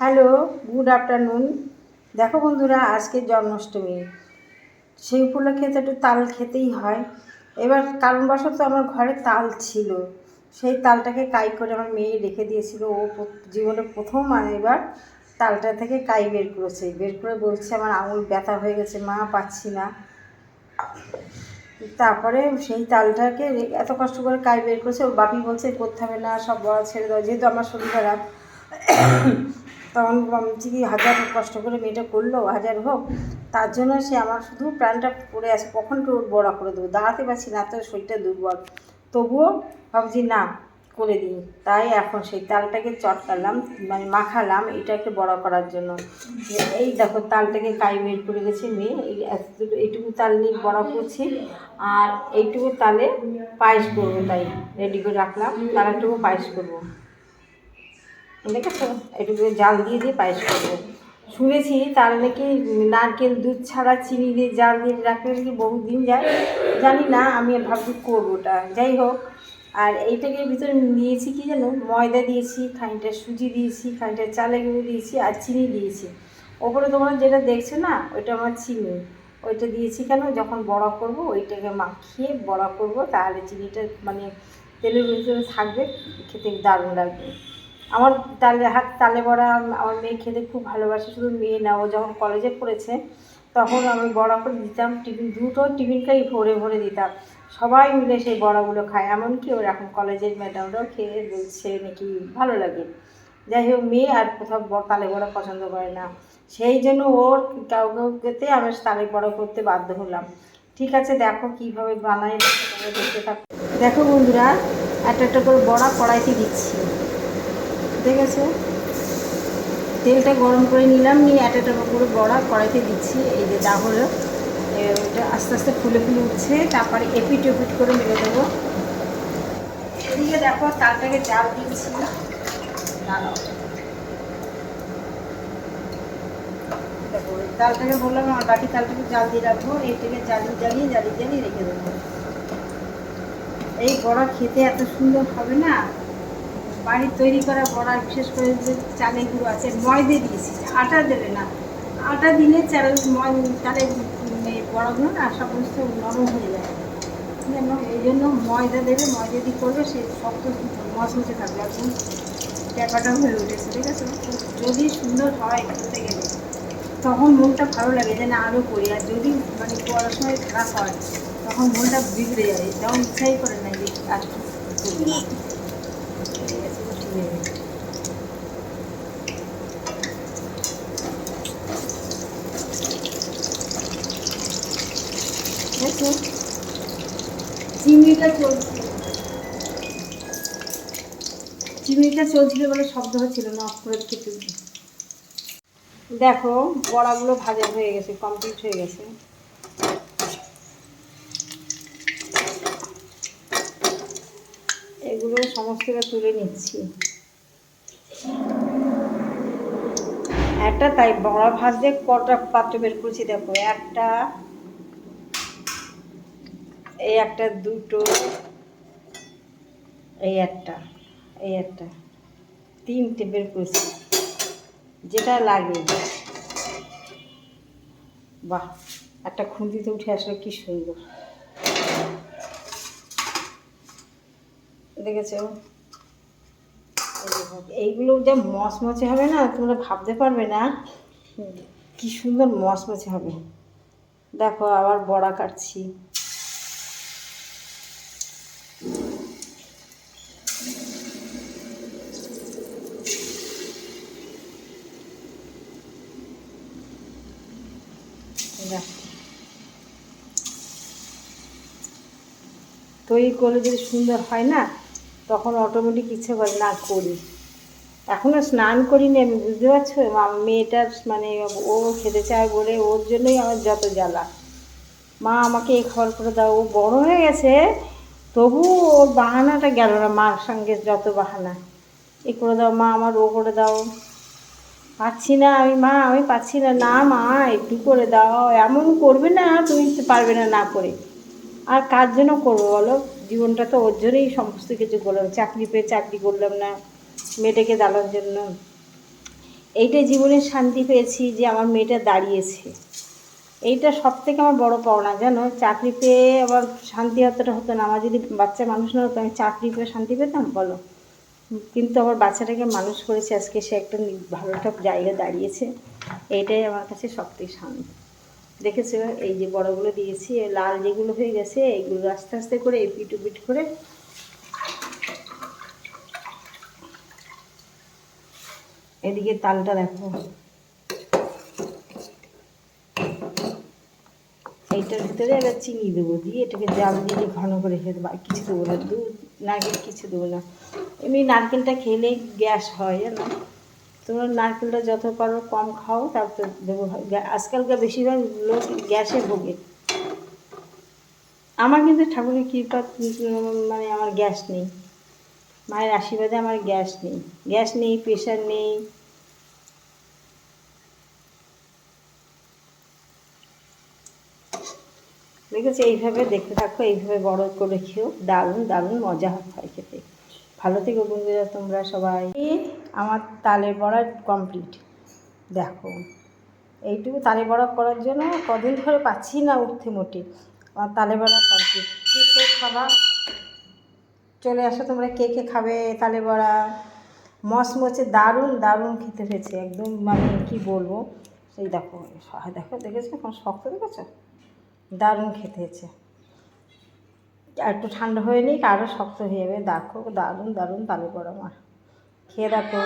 Hello, good afternoon. দেখো বন্ধুরা, আজকে জন্মাষ্টমী। সেই উপলক্ষে তো একটু তাল খেতেই হয়। এবার কারণবশত আমার ঘরে তাল ছিল। সেই তালটাকে কাই করে আমার মেয়ে রেখে দিয়েছিল। ও জীবনে প্রথম এবার তালটা থেকে কাই বের করেছে। বের করে বলছে, আমার আঙুল ব্যথা হয়ে গেছে, মা, পাচ্ছি না। তারপরে সেই তালটাকে এত কষ্ট করে কাই বের করেছে। ওর বাপি বলছে করতে হবে না, সব বড় ছেড়ে দাও। যেহেতু আমার শরীর খারাপ তখন ভাবছি কি হাজার কষ্ট করে মেয়েটা করল, হাজার হোক। তার জন্য সে আমার শুধু প্রাণটা পড়ে আছে, কখন ওর বড়া করে দেবো? দাঁড়াতে পারছি না তো শরীরটা দুর্বল। তবুও ভাবছি, না, করে দিই তাই এখন সেই তালটাকে চটকালাম মানে মাখালাম এটাকে বড় করার জন্য। এই দেখো, তালটাকে কাই বের করে গেছে মেয়ে। এই এইটুকু তাল নিয়ে বড় করছি, আর এইটুকু তালে পায়েস করব তাই রেডি করে রাখলাম, তার একটুকু পায়েস করব। দেখেছ? এটুকু জাল দিয়ে দিয়ে পায়েস করব। শুনেছি তার নাকি নারকেল দুধ ছাড়া চিনি দিয়ে জাল দিয়ে রাখলে নাকি বহুদিন যায়। জানি না, আমি ভাবছি করব ওটা যাই হোক, আর এইটাকে ভিতরে দিয়েছি কি জানো ময়দা দিয়েছি, খানিকটা সুজি দিয়েছি, খানিকটা চালে গুঁড়ো দিয়েছি আর চিনি দিয়েছি। ওপরে তোমরা যেটা দেখছ না, ওইটা আমার চিনি। ওইটা দিয়েছি কেন? যখন বড়া করব, ওইটাকে মাখিয়ে বড়া করব, তাহলে চিনিটা মানে তেলের ভিতরে থাকবে, খেতে দারুণ লাগবে। আমার তালে হাত তালে বড়া আমার মেয়ে খেতে খুব ভালোবাসে, শুধু মেয়ে না, ও যখন কলেজে পড়েছে, তখন আমি বড়া করে দিতাম, টিফিন দুটো টিফিনটাই ভরে ভরে দিতাম। সবাই মিলে সেই বড়াগুলো খায়, এমনকি ওর এখন কলেজের ম্যাডামরাও খেয়ে বলছে নাকি ভালো লাগে। যাই হোক, মেয়ে আর কোথাও তালে বড়া পছন্দ করে না। সেই জন্য ওর কাউ কাউকেতে আমি তালে বড়া করতে বাধ্য হলাম। ঠিক আছে, দেখো কীভাবে বানাই দেখতে থাকো। দেখো বন্ধুরা, একটা একটা করে বড়া কড়াইতে দিচ্ছি। ঠিক আছে তেলটা গরম করে নিলাম নিয়ে একটা একটা করে বড়া কড়াইতে দিচ্ছি এই যে যা হলো এ, ওটা আস্তে আস্তে ফুলে ফুলে উঠছে তারপরে এপিট এপিট করে মেরে দেবো। এদিকে দেখো তালটাকে জাল দিচ্ছি। তালটাকে বললাম আমার বাকি তালটাকে জাল দিয়ে রাখব এইটাকে জ্বালিয়ে জ্বালিয়ে জ্বালিয়ে জ্বালিয়ে রেখে দেবো। এই বড়া খেতে এত সুন্দর হবে না? বাড়ির তৈরি করা বড়া বিশেষ করে যে চালের গুঁড়ো আছে, ময়দে দিয়েছি। আটা দেবে না। আটা দিলে চাল চালের এই বড়াগুলো না সমস্ত নরম হয়ে যায়। যেন এই জন্য ময়দা দেবে, ময়দা দিয়ে করবে, সে শক্ত মচমচে থাকবে একদম ব্যাপারটা হয়ে উঠেছে, ঠিক আছে? যদি সুন্দর হয় করতে গেলে, তখন মনটা ভালো লাগে যে না আরও করি। আর যদি মানে পড়ার সময় খারাপ হয়, তখন মনটা বিগড়ে যাবে তখন ইচ্ছাই করে না যে কাজটা করব না। ঠিক আছে, ঠিক আছে। দেখো চিংড়িটা চলছিল বলে শব্দ হচ্ছিল না, অফ করে দেখো, বড়াগুলো ভাজা হয়ে গেছে কমপ্লিট হয়ে গেছে। এগুলো সমস্তটা তুলে নিচ্ছি। একটা তাই বড়া ভাজতে কটা পাত্র বের করেছি দেখো, একটা এই একটা দুটো এই একটা এই একটা তিনটে বের করেছি। যেটা লাগে বাহ একটা খুন্তিতে উঠে আসলে কি সুন্দর। দেখেছ? এই দেখো, এইগুলো যে মচমচে হবে না তোমরা ভাবতে পারবে না। কি সুন্দর মচমচে হবে। দেখো আবার বড়া কাটছি দেখো। তৈরি করলে যদি সুন্দর হয় না, তখন অটোমেটিক ইচ্ছে করে না করি। এখনও স্নান করিনি আমি, বুঝতে পারছ? মেয়েটার মানে ও খেতে চায় বলে ওর জন্যই আমার যত জ্বালা। মা, আমাকে এই খাবার করে দাও, ও বড় হয়ে গেছে, তবু ওর বাহানাটা গেল না মার সঙ্গে যত বাহানা। এ করে দাও মা, আমার ও করে দাও। পাচ্ছি না আমি, মা, আমি পাচ্ছি না না মা, একটু করে দাও, এমন করবে না, তুমি পারবে না না করে। আর কার জন্য করব বলো? জীবনটা তো ওর জন্যই সমস্ত কিছু করলাম। চাকরি পেয়ে চাকরি করলাম না, মেয়েটাকে দালার জন্য। এইটা জীবনের শান্তি পেয়েছি যে আমার মেয়েটা দাঁড়িয়েছে। এইটা সব থেকে আমার বড় পাওনা, জানো? চাকরি পেয়ে আবার শান্তি অতটা হতো না। আমার যদি বাচ্চা মানুষ না হতো, আমি চাকরি পেয়ে শান্তি পেতাম? বলো। কিন্তু আমার বাচ্চাটাকে মানুষ করেছে আজকে, সে একটা ভালো একটা জায়গায় দাঁড়িয়েছে। এইটাই আমার কাছে সব থেকে শান্তি। দেখেছ? এই যে বড়গুলো দিয়েছি লাল যেগুলো হয়ে গেছে, এইগুলো আস্তে আস্তে করে এই পিট পিট করে এদিকে তালটা দেখো। এইটার ভিতরে এবার চিনি দেবো দিয়ে এটাকে জাল দিয়ে ঘন করে খেতে পারি কিছু দেবো না, দুধ নারকেল কিছু দেবো না। এমনি নারকেলটা খেলে গ্যাস হয়, জানো? তোমরা নারকেলটা যত পারো কম খাও, তারপর দেবো আজকালকার বেশিরভাগ লোক গ্যাসে ভোগে। আমার কিন্তু ঠাকুরের কৃপা মানে আমার গ্যাস নেই। মায়ের আশীর্বাদে আমার গ্যাস নেই। গ্যাস নেই, প্রেশার নেই। দেখেছি, এইভাবে দেখতে থাকো, এইভাবে বড় করে খেয়েও দারুণ দারুণ মজা হয় খেতে। ভালো থেকো বন্ধুরা, তোমরা সবাই। আমার তালের বড়া কমপ্লিট দেখো, এইটুকু তালে বড়া করার জন্য কদিন ধরে পাচ্ছি না উঠতে মোটে। আমার তালে বড়া কমপ্লিট কে কে খাবা? চলে আসো তোমরা, কে কে খাবে তালে বড়া? মচমচে, দারুণ দারুণ খেতে হয়েছে। একদম মানে কি বলব? সেই দেখো দেখো, দেখেছ? এখন শক্ত দেখেছ? দারুণ খেতে হয়েছে। একটু ঠান্ডা হয়ে নিক আরও শক্ত হয়ে যাবে। দেখো, দারুণ দারুণ তালে বড়া আমার খেয়ে দেখো।